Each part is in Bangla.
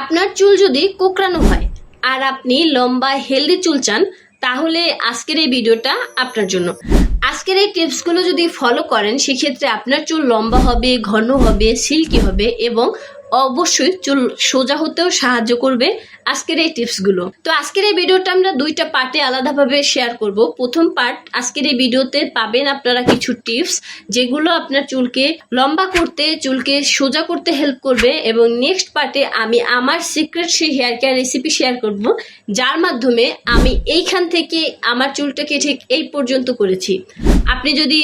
আপনার চুল যদি কোকড়ানো হয় আর আপনি লম্বা হেলদি চুল চান, তাহলে আজকের এই ভিডিওটা আপনার জন্য। আজকের এই টিপসগুলো যদি ফলো করেন, সেক্ষেত্রে আপনার চুল লম্বা হবে, ঘন হবে সিল্কি হবে এবং অবশ্যই চুল সোজা হতেও সাহায্য করবে আজকের এই টিপসগুলো। তো আজকের এই ভিডিওটা আমরা দুইটা পার্টে আলাদাভাবে শেয়ার করব। প্রথম পার্ট আজকের এই ভিডিওতে পাবেন আপনারা কিছু টিপস যেগুলো আপনার চুলকে লম্বা করতে, চুলকে সোজা করতে হেল্প করবে এবং নেক্সট পার্টে আমি আমার সিক্রেট সেই হেয়ার কেয়ার রেসিপি শেয়ার করব, যার মাধ্যমে আমি এইখান থেকে আমার চুলটাকে ঠিক এই পর্যন্ত করেছি। আপনি যদি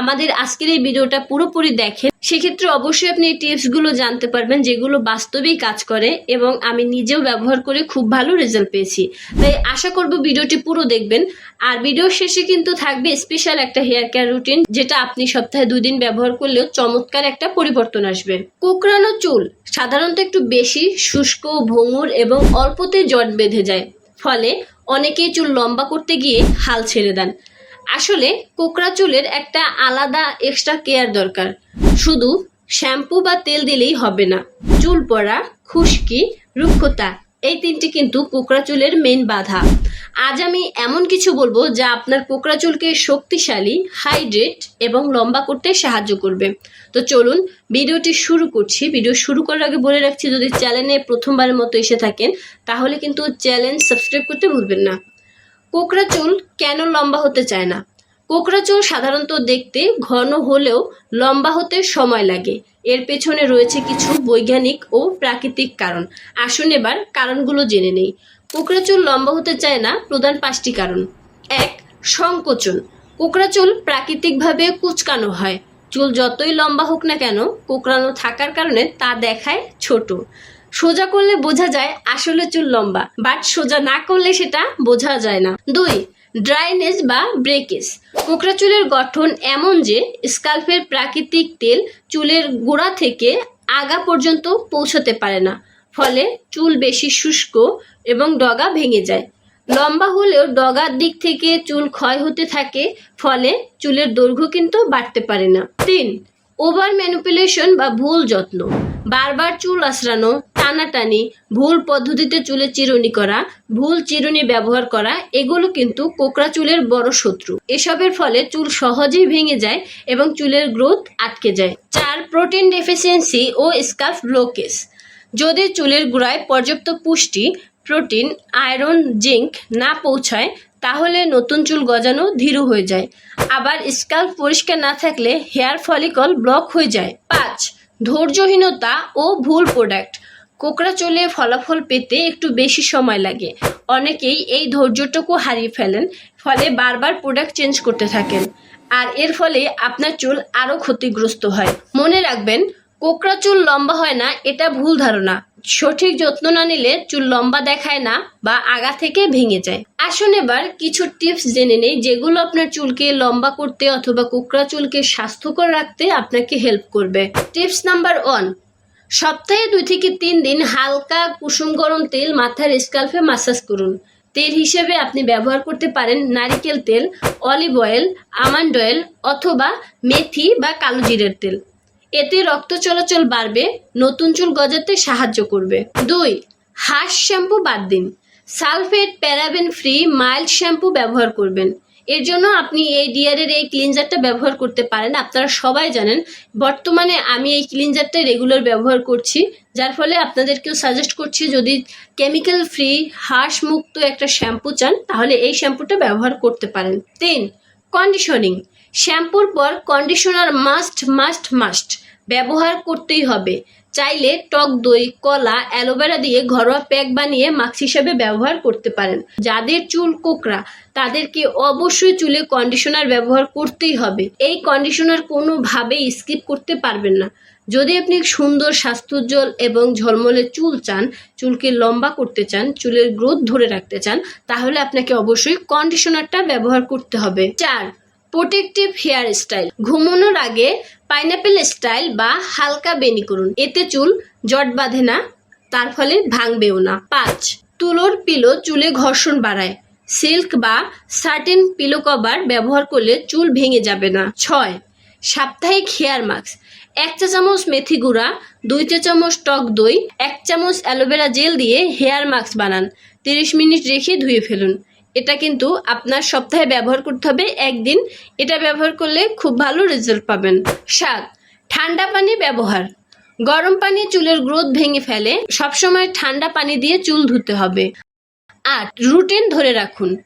আমাদের আজকের এই ভিডিওটা পুরোপুরি দেখেন, সেক্ষেত্রে অবশ্যই আপনি এই টিপসগুলো জানতে পারবেন যেগুলো বাস্তবেই কাজ করে এবং আমি নিজেও ব্যবহার করে খুব ভালো রেজাল্ট পেয়েছি। তাই আশা করব ভিডিওটি পুরো দেখবেন। আর ভিডিও শেষে কিন্তু থাকবে স্পেশাল একটা হেয়ার কেয়ার রুটিন যেটা আপনি সপ্তাহে দুই দিন ব্যবহার করলেও চমৎকার একটা পরিবর্তন আসবে। কোকড়ানো চুল সাধারণত একটু বেশি শুষ্ক, ভঙ্গুর এবং অল্পতে জট বেঁধে যায়। ফলে অনেকেই চুল লম্বা করতে গিয়ে হাল ছেড়ে দেন। আসলে কোকড়া চুলের একটা আলাদা এক্সট্রা কেয়ার দরকার। শুধু শ্যাম্পু বা তেল দিলেই হবে না। চুল পড়া, খুশকি, রুক্ষতা, এই তিনটি কিন্তু কোকড়া চুলের মেন বাধা। আজ আমি এমন কিছু বলব যা আপনার কোকড়া চুলকে শক্তিশালী হাইড্রেট এবং লম্বা করতে সাহায্য করবে। তো চলুন ভিডিওটি শুরু করছি। ভিডিও শুরু করার আগে বলে রাখছি, যদি চ্যানেলে প্রথমবারের মতো এসে থাকেন, তাহলে কিন্তু চ্যানেল সাবস্ক্রাইব করতে ভুলবেন না। কোকড়া চুল কেন লম্বা হতে চায় না? কোকড়া চুল সাধারণত দেখতে ঘন হলেও লম্বা হতে সময় লাগে। এর পেছনে রয়েছে কিছু বৈজ্ঞানিক ও প্রাকৃতিক কারণ। আসুন এবার কারণগুলো জেনে নেই। কোকড়া চুল লম্বা হতে চায় না প্রধান পাঁচটি কারণ। এক, সংকোচন। কোকড়া চুল প্রাকৃতিকভাবে কুচকানো হয়। চুল যতই লম্বা হোক না কেন, কোকড়ানো থাকার কারণে তা দেখায় ছোট। সোজা করলে বোঝা যায় আসলে চুল লম্বা বাট সোজা না করলে সেটা বোঝা যায় না। দুই ড্রাইনেস বা ব্রেকেজ কোকড়া চুলের গঠন এমন যে স্কাল্পের প্রাকৃতিক তেল চুলের গোড়া থেকে আগা পর্যন্ত পৌঁছতে পারে না, ফলে চুল বেশি শুষ্ক এবং ডগা ভেঙে যায়। লম্বা হলেও ডগার দিক থেকে চুল ক্ষয় হতে থাকে, ফলে চুলের দৈর্ঘ্য কিন্তু বাড়তে পারে না। তিন ওভার ম্যানিপুলেশন বা ভুল যত্ন। বারবার চুল আশ্রানো টানাটানি, ভুল পদ্ধতিতে চুলে চিরুনি করা, ভুল চিরুনি ব্যবহার করা, এগুলো কিন্তু কোকড়া চুলের বড় শত্রু। এসবের ফলে চুল সহজেই ভেঙে যায় এবং চুলের গ্রোথ আটকে যায়। চার, প্রোটিন ডেফিসিয়েন্সি ও স্কার্ফ ব্লকেজ। যদি চুলের গোড়ায় পর্যাপ্ত পুষ্টি, প্রোটিন, আয়রন, জিঙ্ক না পৌঁছায়, তাহলে নতুন চুল গজানো ধীর হয়ে যায়। আবার স্কাল্প পরিষ্কার না থাকলে হেয়ার ফলিকল ব্লক হয়ে যায়। পাঁচ, ধৈর্যহীনতা ও ভুল প্রোডাক্ট। কোকড়া চুলে ফলাফল পেতে একটু বেশি সময় লাগে। অনেকেই এই ধৈর্যটুকু হারিয়ে ফেলেন, ফলে বারবার প্রোডাক্ট চেঞ্জ করতে থাকেন। আর এর ফলে আপনার চুল আরও ক্ষতিগ্রস্ত হয়। মনে রাখবেন, কোকড়া চুল লম্বা হয় না, এটা ভুল ধারণা। সঠিক যত্ন না নিলে চুল লম্বা দেখায় না বা আগা থেকে ভেঙে যায়। আসুন এবার কিছু টিপস জেনে নেই, যেগুলো আপনার চুলকে লম্বা করতে অথবা কোকড়া চুলকে স্বাস্থ্যকর রাখতে আপনাকে হেল্প করবে। টিপস নাম্বার ওয়ান সপ্তাহে দুই থেকে তিন দিন হালকা কুসুম গরম তেল মাথার স্কাল্পে মাসাজ করুন। তেল হিসেবে আপনি ব্যবহার করতে পারেন নারিকেল তেল, অলিভ অয়েল, আমন্ড অয়েল অথবা মেথি বা কালো জিরের তেল। এতে রক্ত চলাচল বাড়বে, নতুন চুল গজাতে সাহায্য করবে। দুই হাঁস শ্যাম্পু বাদ দিন। Sulphate, paraben free, mild shampoo ব্যবহার করবেন। এর জন্য আপনি এই ডিয়ারের এই ক্লিনজারটা ব্যবহার করতে পারেন। আপনারা সবাই জানেন, বর্তমানে আমি এই ক্লিনজারটা রেগুলার ব্যবহার করছি, যার ফলে আপনাদেরকেও সাজেস্ট করছি, যদি কেমিক্যাল ফ্রি হাঁস মুক্ত একটা শ্যাম্পু চান, তাহলে এই শ্যাম্পুটা ব্যবহার করতে পারেন। তিন কন্ডিশনিং শ্যাম্পুর পর কন্ডিশনার মাস্ট মাস্ট মাস্ট ব্যবহার করতেই হবে। চাইলে টক দই, কলা, অ্যালোভেরা দিয়ে ঘরোয়া প্যাক বানিয়ে মাস্ক হিসেবে ব্যবহার করতে পারেন। যাদের চুল কোকড়া, তাদেরকে অবশ্যই চুলে কন্ডিশনার ব্যবহার করতেই হবে। এই কন্ডিশনার কোনোভাবেই স্কিপ করতে পারবেন না। যদি আপনি সুন্দর স্বাস্থ্যোজ্জ্বল এবং ঝলমলে চুল চান, চুলকে লম্বা করতে চান, চুলের গ্রোথ ধরে রাখতে চান, তাহলে আপনাকে অবশ্যই কন্ডিশনারটা ব্যবহার করতে হবে। চার প্রোটেকটিভ হেয়ার স্টাইল। ঘুমানোর আগে পাইনাপেল স্টাইল বা হালকা বেনি করুন। এতে চুল জট বাঁধে না, তার ফলে ভাঙবেও না। পাঁচ, তুলোর পিলো চুলে ঘর্ষণ বাড়ায়। সিল্ক বা সার্টেন পিলো কভার ব্যবহার করলে চুল ভেঙে যাবে না। ছয়, সাপ্তাহিক হেয়ার মাস্ক। এক চা চামচ মেথি গুঁড়া, দুই চা চামচ টক দই, এক চামচ অ্যালোভেরা জেল দিয়ে হেয়ার মাস্ক বানান। তিরিশ মিনিট রেখে ধুয়ে ফেলুন। এটা কিন্তু আপনার সপ্তাহে ব্যবহার করতে হবে একদিন। এটা ব্যবহার করলে খুব ভালো রেজাল্ট পাবেন। সাত, ঠান্ডা পানি ব্যবহার। গরম পানি চুলের গ্রোথ ভেঙে ফেলে, সবসময় ঠান্ডা পানি দিয়ে চুল ধুতে হবে। আট রুটিন ধরে রাখুন।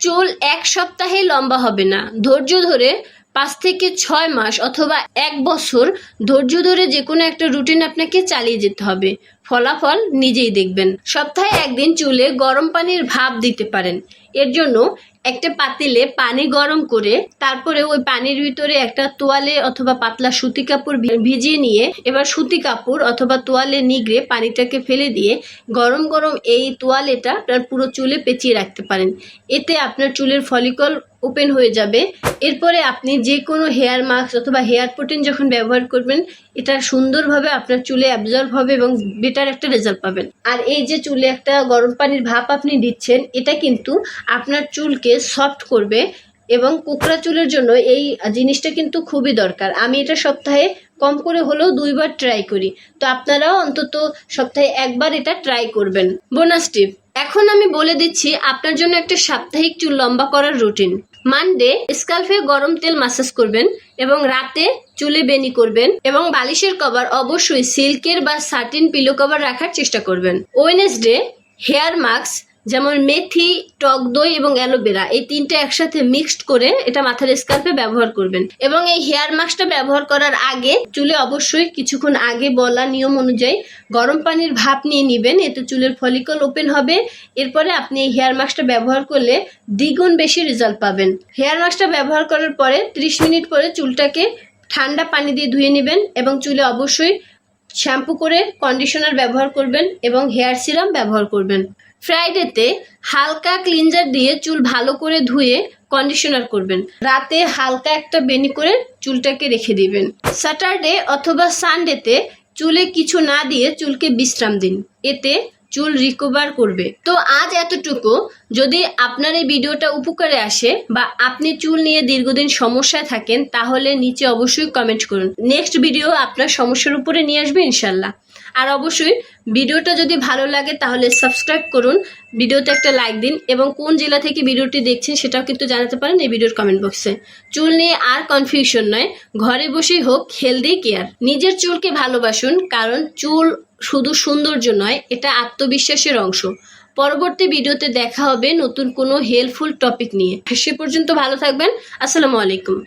চুল এক সপ্তাহে লম্বা হবে না। ধৈর্য ধরে পাঁচ থেকে ছয় মাস অথবা এক বছর ধৈর্য ধরে যে কোনো একটা রুটিন আপনাকে চালিয়ে যেতে হবে। ফলাফল নিজেই দেখবেন। সপ্তাহে একদিন চুলে গরম পানির ভাপ দিতে পারেন। এর জন্য একটা পাতিলে পানি গরম করে তারপরে ওই পানির ভিতরে একটা তোয়ালে অথবা পাতলা সুতি কাপড় ভিজিয়ে নিয়ে এবার সুতি কাপড় অথবা তোয়ালে নিগড়ে পানিটাকে ফেলে দিয়ে গরম গরম এই তোয়ালেটা আপনার পুরো চুলে পেঁচিয়ে রাখতে পারেন। এতে আপনার চুলের ফলিকল ওপেন হয়ে যাবে। এরপরে আপনি যে কোনো হেয়ার মাস্ক অথবা হেয়ার প্রোটিন যখন ব্যবহার করবেন, এটা সুন্দরভাবে আপনার চুলে অ্যাবজর্ব হবে এবং বেটার একটা রেজাল্ট পাবেন। আর এই যে চুলে একটা গরম পানির ভাপ আপনি দিচ্ছেন, এটা কিন্তু আপনার চুলকে সফট করবে এবং কুকড়া চুলের জন্য এই জিনিসটা কিন্তু খুবই দরকার। আমি এটা সপ্তাহে কম করে হলেও দুইবার ট্রাই করি। তো আপনারাও অন্তত সপ্তাহে একবার এটা ট্রাই করবেন। বোনাস টিপ এখন আমি বলে দিচ্ছি, আপনার জন্য একটা সাপ্তাহিক চুল লম্বা করার রুটিন। মানডে স্কালফে গরম তেল মাসাজ করবেন এবং রাতে চুলে বেনি করবেন এবং বালিশের কভার অবশ্যই সিল্কের বা সার্টিন পিলো কভার রাখার চেষ্টা করবেন। ওয়েনেসডে হেয়ার মাস্ক যেমন মেথি, টক দই এবং অ্যালোভেরা, এই তিনটা একসাথে মিক্সড করে এটা মাথার স্কাল্পে ব্যবহার করবেন। এবং এই হেয়ার মাস্কটা ব্যবহার করার আগে চুলে অবশ্যই কিছুক্ষণ আগে বলা নিয়ম অনুযায়ী গরম পানির ভাপ নিয়ে নেবেন, এতে চুলের ফলিকল ওপেন হবে। এরপরে আপনি এই হেয়ার মাস্কটা ব্যবহার করলে দ্বিগুণ বেশি রেজাল্ট পাবেন। হেয়ার মাস্কটা ব্যবহার করার পরে ত্রিশ মিনিট পরে চুলটাকে ঠান্ডা পানি দিয়ে ধুয়ে নেবেন এবং চুলে অবশ্যই শ্যাম্পু করে কন্ডিশনার ব্যবহার করবেন এবং হেয়ার সিরাম ব্যবহার করবেন। ফ্রাইডেতে হালকা ক্লিনজার দিয়ে চুল ভালো করে ধুয়ে কন্ডিশনার করবেন। রাতে হালকা একটা বেনি করে চুলটাকে রেখে দিবেন। স্যাটারডে অথবা সানডেতে চুলে কিছু না দিয়ে চুলকে বিশ্রাম দিন। এতে চুল রিকভার করবে। তো আজ এতটুকু। যদি আপনার এই ভিডিওটা উপকারে আসে বা আপনি চুল নিয়ে দীর্ঘদিন সমস্যায় থাকেন, তাহলে নিচে অবশ্যই কমেন্ট করুন। নেক্সট ভিডিও আপনার সমস্যার উপরে নিয়ে আসবে ইনশাল্লাহ। আর অবশ্যই ভিডিওটা যদি ভালো লাগে তাহলে সাবস্ক্রাইব করুন, ভিডিওতে একটা লাইক দিন এবং কোন জেলা থেকে ভিডিওটি দেখছেন সেটাও কিন্তু জানাতে পারেন এই ভিডিওর কমেন্ট বক্সে চুল নিয়ে আর কনফিউশন নয়, ঘরে বসেই হোক হেলদি কেয়ার নিজের চুলকে ভালোবাসুন, কারণ চুল শুধু সৌন্দর্য নয়, এটা আত্মবিশ্বাসের অংশ। পরবর্তী ভিডিওতে দেখা হবে নতুন কোনো হেল্পফুল টপিক নিয়ে। সে পর্যন্ত ভালো থাকবেন, আসসালামু আলাইকুম।